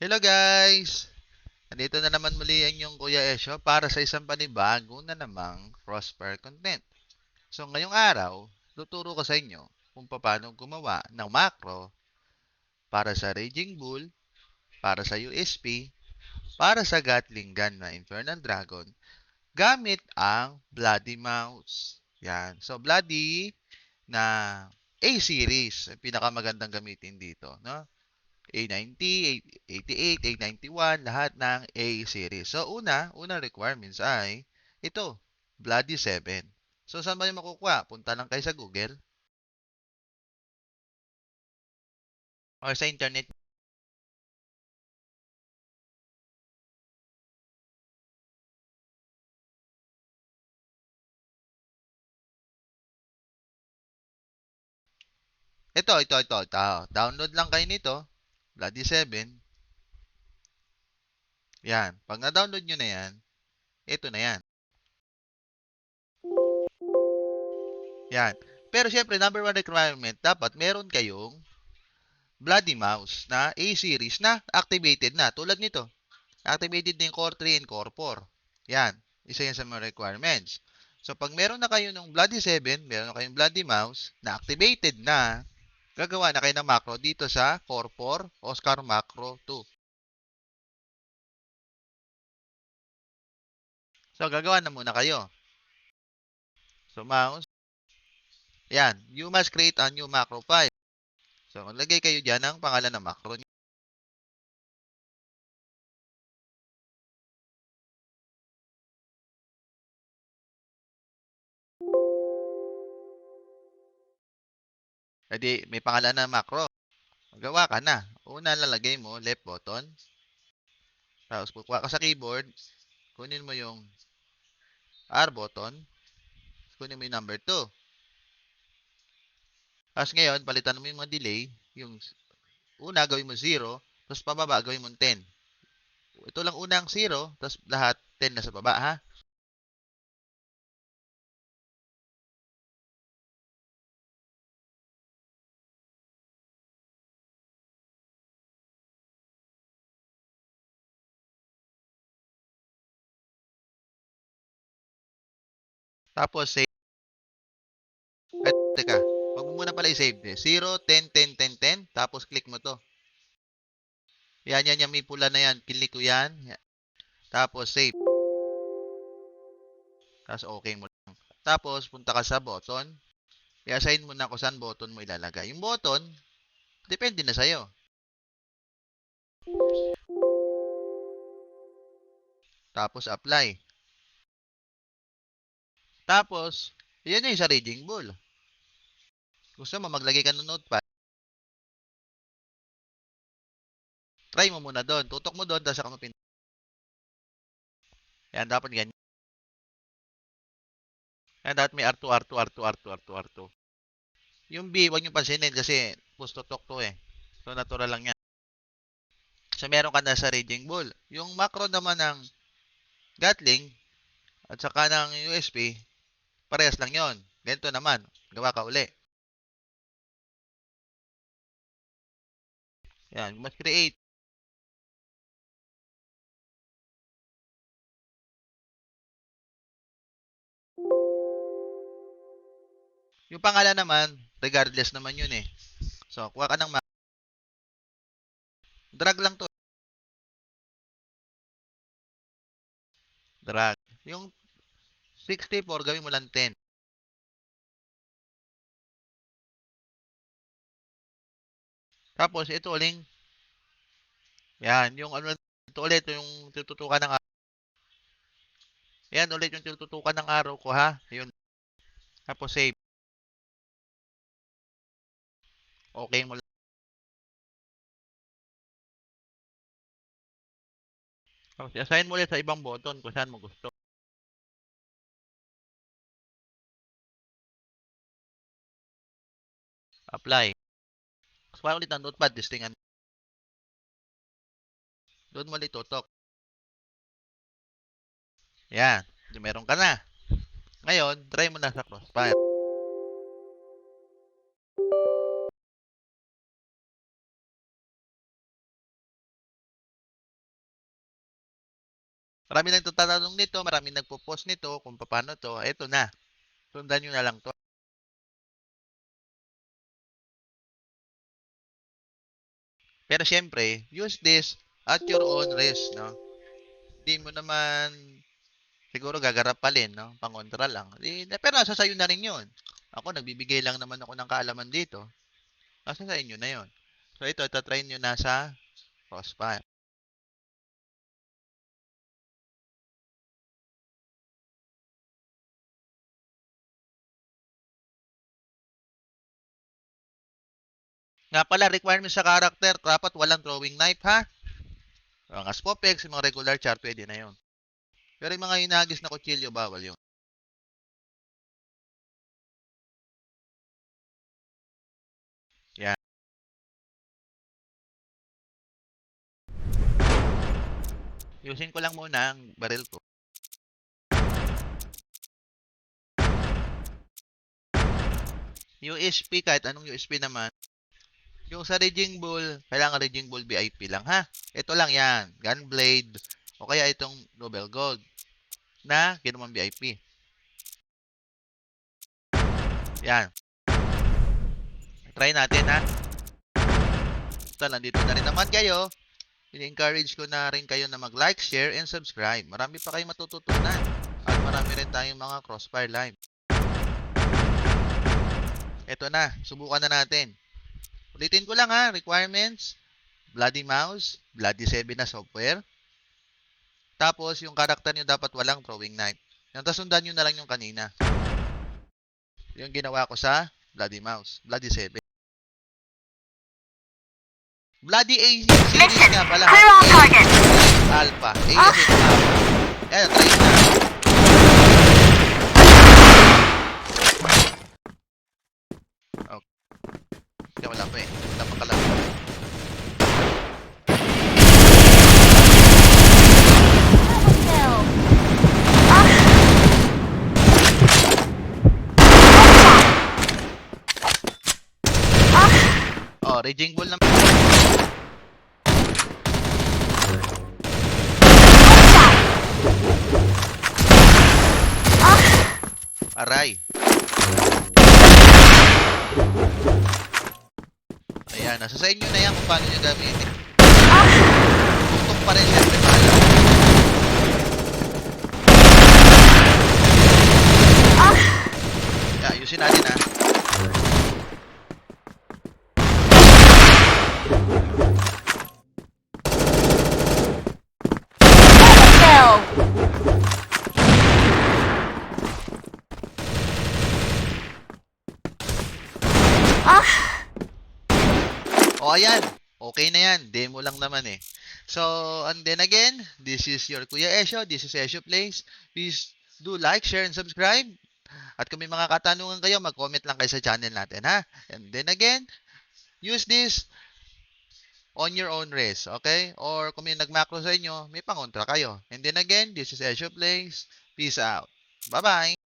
Hello guys! Nandito na naman muli ang inyong Kuya Esyo para sa isang panibago na namang Prosper content. So ngayong araw, tuturo ko sa inyo kung paano gumawa ng macro para sa Raging Bull, para sa USP, para sa Gatling Gun na Infernal Dragon gamit ang Bloody Mouse. Yan. So Bloody na A-series, ang pinakamagandang gamitin dito, no? A90, A88, A91, lahat ng A series. So, una, unang requirements ay ito, Bloody 7. So, saan ba yung makukuha? Punta lang kayo sa Google or sa internet. Ito, ito, ito, ito. Download lang kayo nito. Bloody 7. Yan. Pag na-download nyo na yan, ito na yan. Yan. Pero syempre, number one requirement, dapat meron kayong Bloody Mouse na A-series na activated na. Tulad nito. Activated na yung Core 3 and Core 4. Yan. Isa yan sa mga requirements. So, pag meron na kayo ng Bloody 7, meron na kayong Bloody Mouse na activated na, gagawa na kayo ng macro dito sa Core 4, Oscar Macro 2. So, gagawa na muna kayo. So, mouse. Yan. You must create a new macro file. So, maglagay kayo dyan ng pangalan ng macro nyo. Pwede, may pangalan ng macro. Magawa ka na. Una, lalagay mo, left button. Tapos, kukuha ka sa keyboard. Kunin mo yung R button. Kunin mo yung number 2. Tapos ngayon, palitan mo yung mga delay. Yung una, gawin mo 0. Tapos pababa, gawin mo 10. Ito lang unang 0. Tapos lahat 10 na sa baba, ha? Tapos, save. Ay, teka. Huwag mo muna pala i-save. 0, 10, 10, 10, 10. Tapos, click mo to. Yan, yan, yan. May pula na yan. Click ko yan. Yan. Tapos, save. Tapos, okay mo lang. Tapos, punta ka sa button. I-assign mo na kung saan button mo ilalagay. Yung button, depende na sa'yo. Tapos, apply. Tapos, yan yung sa Raging Bull. Gusto mo, maglagay ka ng notepad. Try mo muna doon. Tutok mo doon, tapos saka mo pin... Yan, dapat ganyan. Yan, dapat may R2, R2, R2, R2, R2, R2. Yung B, huwag nyo pansinin kasi push to to eh. So, natural lang yan. So, meron ka na sa Raging Bull. Yung macro naman ng Gatling at saka ng USB, parehas lang yon. Ganito naman, gawa ka uli. Yan, you must create. Yung pangalan naman, regardless naman yun eh. So, kuha ka ng ma- Drag lang to. Drag. Yung 64, gawin mo lang 10. Tapos, ito uling. Yan, yung ano, ito ulit, yung tututukan ng araw. Yan ulit yung tututukan ng araw ko, ha? Yun. Tapos, save. Okay mo lang. Tapos, assign mo ulit sa ibang button kung saan mo gusto. Apply. Kuha ulit ng notepad, listingan. Doon mo ulit tutok. Yan. Meron ka na. Ngayon, try mo na sa crossfire. Marami nang tatanong nito, marami nagpo-post nito kung paano to. Ito na. Sundan nyo na lang to. Pero syempre, use this at your own risk, no? Hindi mo naman siguro gagarapalin, no? Pangontra lang. Di, pero nasa sayo na rin yun. Ako, nagbibigay lang naman ako ng kaalaman dito. Nasa sa inyo na yun. So ito, itatry nyo na sa Crossfire. Nga pala, requirement sa character, dapat walang throwing knife, ha? Ang Aspopex, yung mga regular char, pwede na yun. Pero yung mga hinagis na kutsilyo, bawal yun. Yan. Yusin ko lang muna ang baril ko. USP, kahit anong USP naman, yung sa Raging Bull, kailangan Raging Bull VIP lang ha. Ito lang yan, Gunblade, o kaya itong Nobel Gold na ginawang VIP. Yan. Try natin ha. Ito, nandito na rin naman kayo. I-encourage ko na rin kayo na mag-like, share, and subscribe. Marami pa kayong matututunan. At marami rin tayong mga crossfire live. Ito na, subukan na natin. Ulitin ko lang ha, requirements, Bloody Mouse, Bloody 7 na software. Tapos, yung karakter nyo dapat walang throwing knife. Yung tasundan nyo na lang yung kanina. Yung ginawa ko sa Bloody Mouse, Bloody 7. Bloody A series nga pala. Clear all targets. Alpha. A kasi ito alpha. Ayan, try na. Okay. Hindi, wala pa eh. Wala pa kalaro. Kill. Raging Bull naman. Aray. Ayan, nasa sa inyo na yan kung paano nyo gamitin. Tutok pa rin syempre pala. Yeah, ayusin natin ha. O ayan, okay na yan. Demo lang naman eh. So, and then again, this is your Kuya Esho. This is Esho Plays. Please do like, share, and subscribe. At kung may mga katanungan kayo, mag-comment lang kayo sa channel natin, ha? And then again, use this on your own risk, okay? Or kung may nag-macro sa inyo, may pangontra kayo. And then again, this is Esho Plays. Peace out. Bye-bye!